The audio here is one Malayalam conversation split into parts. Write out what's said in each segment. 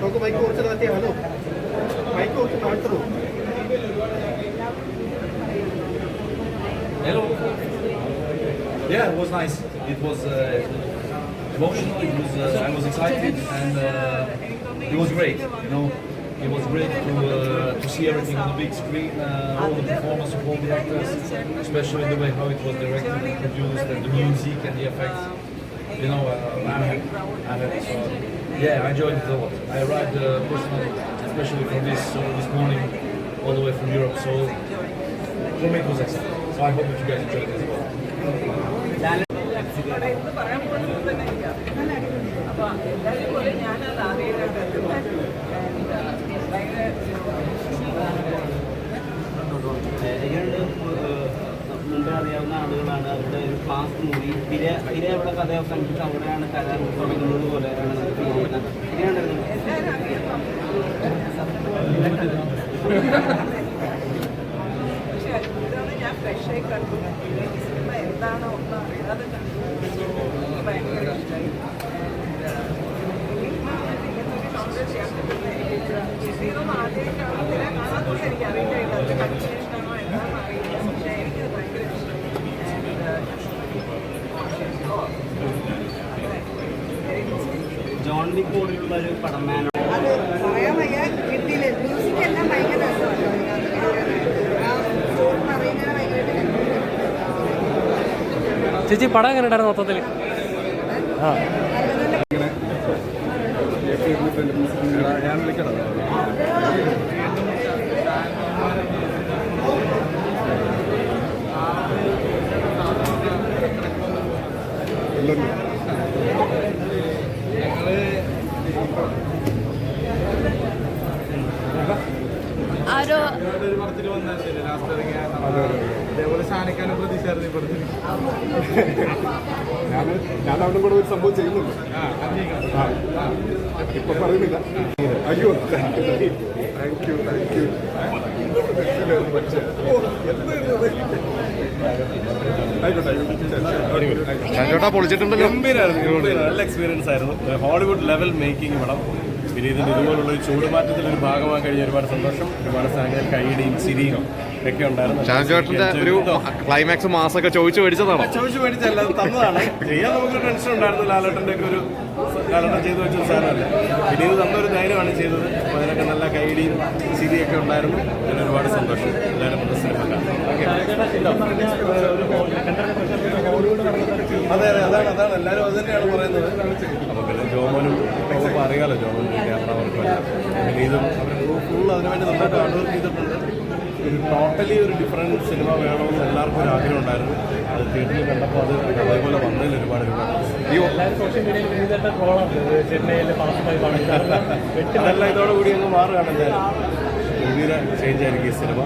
നമുക്ക് മൈക്ക് കുറച്ച് താഴ്ത്തിയാ ഹലോ മൈക്ക് കുറച്ച് താഴ്ത്തണോ Hello. Yeah, it was nice. It was uh, emotional. It was. Uh, I was excited, and uh, it was great. You know, it was great to uh, to see everything on the big screen, uh, all the performance of all the actors, especially the way how it was directed and produced, and the music and the effects. You know, uh, I'm. I'm. So, yeah, I enjoyed it a lot. I arrived uh, personally, especially from this uh, this morning, all the way from Europe. So for me, it was excellent. So I hope that you guys enjoyed it as well. എന്താണോ ഒന്നും അറിയാതെ കണ്ടു ഭയങ്കര ഇഷ്ടമായി ഇതൊന്നും ആദ്യമായിട്ടാണ് ഇതിനെ കാണാത്തതുകൊണ്ട് എനിക്ക് അറിയില്ല അത് കൺഫ്യൂഷനാണോ എന്താണെന്ന് അറിയില്ല പക്ഷേ എനിക്കത് ഭയങ്കര വിക്ക് പോലുള്ള ഒരു പടം മാൻ അത് പറയാൻ വയ്യ കിട്ടിയില്ല? മ്യൂസിക് എല്ലാം ഭയങ്കര രസമാണ് ചേച്ചി പടം എങ്ങനെ ഉണ്ടായിരുന്നു മൊത്തത്തിൽ ആ. ഞാൻ വിളിക്കണം പടത്തിൽ ഞാൻ ഞാൻ അവിടെ കൂടെ ഒരു സംഭവം ചെയ്യുന്നുണ്ട് ഇപ്പൊ പറയുന്നില്ല അയ്യോ താങ്ക് യു താങ്ക് യു ചേട്ടാ പൊളിച്ചിട്ടുണ്ടല്ലോ നല്ല എക്സ്പീരിയൻസ് ആയിരുന്നു. ഹോളിവുഡ് ലെവൽ മേക്കിംഗ് പടം. ഇതിന് ഇതുപോലുള്ള ഒരു ചൂടുമാറ്റത്തിൽ ഒരു ഭാഗമാക്കി കഴിഞ്ഞ ഒരുപാട് സന്തോഷം ഒരുപാട് സാധനങ്ങൾ കൈയിടിയും ചിരിയും ഒക്കെ ഉണ്ടായിരുന്നു. ഒരു ക്ലൈമാക്സ് മാസൊക്കെ ചോദിച്ചു മേടിച്ചതാണോ? ചോദിച്ചു മേടിച്ചല്ല തന്നതാണ്. ചെയ്യാൻ നമുക്കൊരു ടെൻഷൻ ഉണ്ടായിരുന്നു. ലാലേട്ടന്റെ ഒക്കെ ഒരു ലാലേട്ടൻ ചെയ്തു വെച്ച സാധനമല്ല? വിനീത് തന്നൊരു ധൈര്യമാണ് ചെയ്തത്. അപ്പോൾ അതിനൊക്കെ നല്ല കൈഡിയും ചിരിയൊക്കെ ഉണ്ടായിരുന്നു. അതിന് ഒരുപാട് സന്തോഷം. എല്ലാവരും മനസ്സിലാക്കാം അതെ അതെ. അതാണ് അതാണ്. എല്ലാവരും അത് തന്നെയാണ് പറയുന്നത്. നന്നായിട്ട് ചെയ്തിട്ടുണ്ട് ഒരു ടോട്ടലി ഒരു ഡിഫറെന്റ് സിനിമ വേണമെന്ന് എല്ലാവർക്കും ഒരു ആഗ്രഹം ഉണ്ടായിരുന്നു. അത് തിയേറ്ററിൽ കണ്ടപ്പോൾ അത് അതേപോലെ വന്നതിൽ ഒരുപാട് അതെല്ലാം ഇതോടെ കൂടി അങ്ങ് മാറുകയാണ് എന്തായാലും. ചേഞ്ച് ആയിരിക്കും ഈ സിനിമ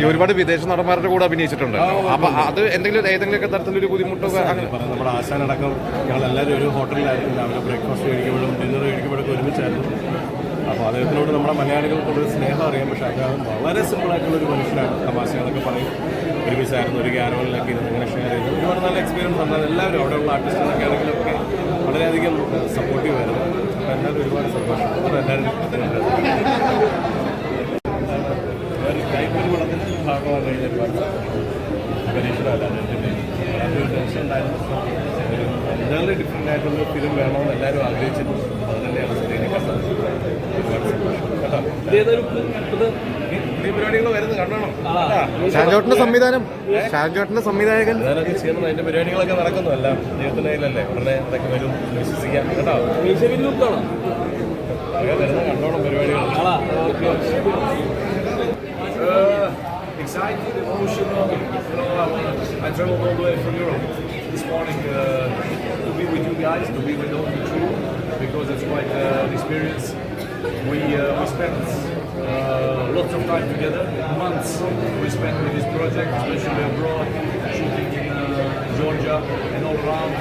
ഈ ഒരുപാട് വിദേശ നടന്മാരുടെ കൂടെ അഭിനയിച്ചിട്ടുണ്ട്. അപ്പൊ അത് എന്തെങ്കിലും ഏതെങ്കിലുമൊക്കെ തരത്തിലൊരു ആശാൻ നമ്മുടെ ആശാനടക്കം ഞങ്ങളെല്ലാവരും ഒരു ഹോട്ടലിലായിരുന്നു രാവിലെ ബ്രേക്ക്ഫാസ്റ്റ് കഴിക്കുമ്പോഴും ഡിന്നർ കഴിക്കുമ്പോഴൊക്കെ ഒരുമിച്ചായിരുന്നു. അപ്പോൾ അദ്ദേഹത്തിനോട് നമ്മുടെ മലയാളികൾക്കുള്ളൊരു സ്നേഹം അറിയാം. പക്ഷേ അദ്ദേഹം വളരെ സിമ്പിളായിട്ടുള്ളൊരു മനുഷ്യനാണ്. തമാശകളൊക്കെ പറയും. ഒരു ഒരുമിച്ചായിരുന്നു ഒരു ക്യാരവലിലൊക്കെ ഇരുന്ന് ഇങ്ങനെ ഷെയർ ചെയ്തു. ഒരുപാട് നല്ല എക്സ്പീരിയൻസ് ഉണ്ടായിരുന്നു എല്ലാവരും അവിടെയുള്ള ആർട്ടിസ്റ്റുകളൊക്കെ ആണെങ്കിലൊക്കെ വളരെയധികം സപ്പോർട്ടീവ് ആയിരുന്നു. എല്ലാവരും ഒരുപാട് സന്തോഷം. എല്ലാവരും ഭാഗമായി കഴിഞ്ഞ ഒരുപാട് ടെൻഷൻ ഉണ്ടായിരുന്നു ഒരു ഡിഫറെന്റ് ആയിട്ടുള്ള ഫിലിം വേണമെന്ന് എല്ലാവരും ആഗ്രഹിച്ചിരുന്നു അത് തന്നെയാണ് സ്ക്രീനിൽ? ഷാൻചേട്ടന്റെ സംവിധാനം. ഷാജോട്ടിന്റെ സംവിധായകൻ. അതിന്റെ പരിപാടികളൊക്കെ നടക്കുന്നു എല്ലാം ദൈവത്തിന്റെ കയ്യിലല്ലേ ഉടനെ അതൊക്കെ വരും വിശ്വസിക്കാം കേട്ടോ വരുന്ന കണ്ടോണം പരിപാടികൾ excited, emotional. You know, I, I traveled all the way from Europe this morning uh, to be with you guys, to be with all the crew, because it's quite uh, an experience. We uh, we spent uh, lots of time together, months we spent with this project, especially abroad, shooting in uh, Georgia and all around.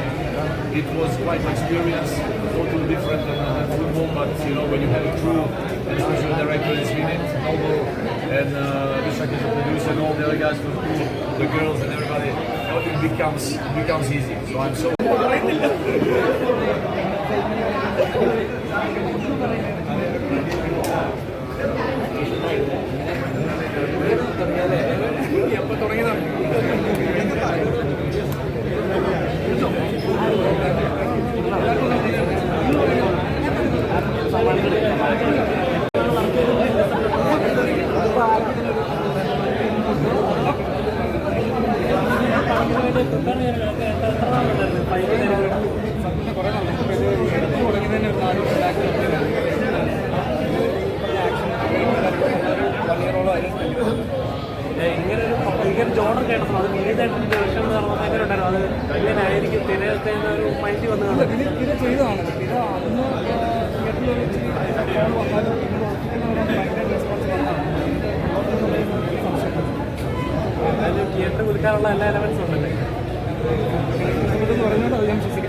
It was quite an experience. totally different than uh, football, but you know when you have a crew, and especially the director is in it, Nobo, and uh, Vishak is the producer, and all the other the girls and everybody, it becomes becomes easy. So I'm so ഇങ്ങനെ ജോണർ കേട്ടപ്പോൾ അത് വിനീതായിട്ട് വേഷം എന്ന് പറഞ്ഞപ്പോൾ എങ്ങനെ ഉണ്ടായിരുന്നു അത് ഇങ്ങനെ ആയിരിക്കും തിരയത്തെ ഒരു മൈൻഡ് വന്നു ചെയ്തതാണ് അതിൽ തിയേറ്റർ വിൽക്കാനുള്ള എല്ലാ എലമെന്റ്സും ഉണ്ടല്ലേ? ഞാൻ വിശ്വസിക്കുന്നു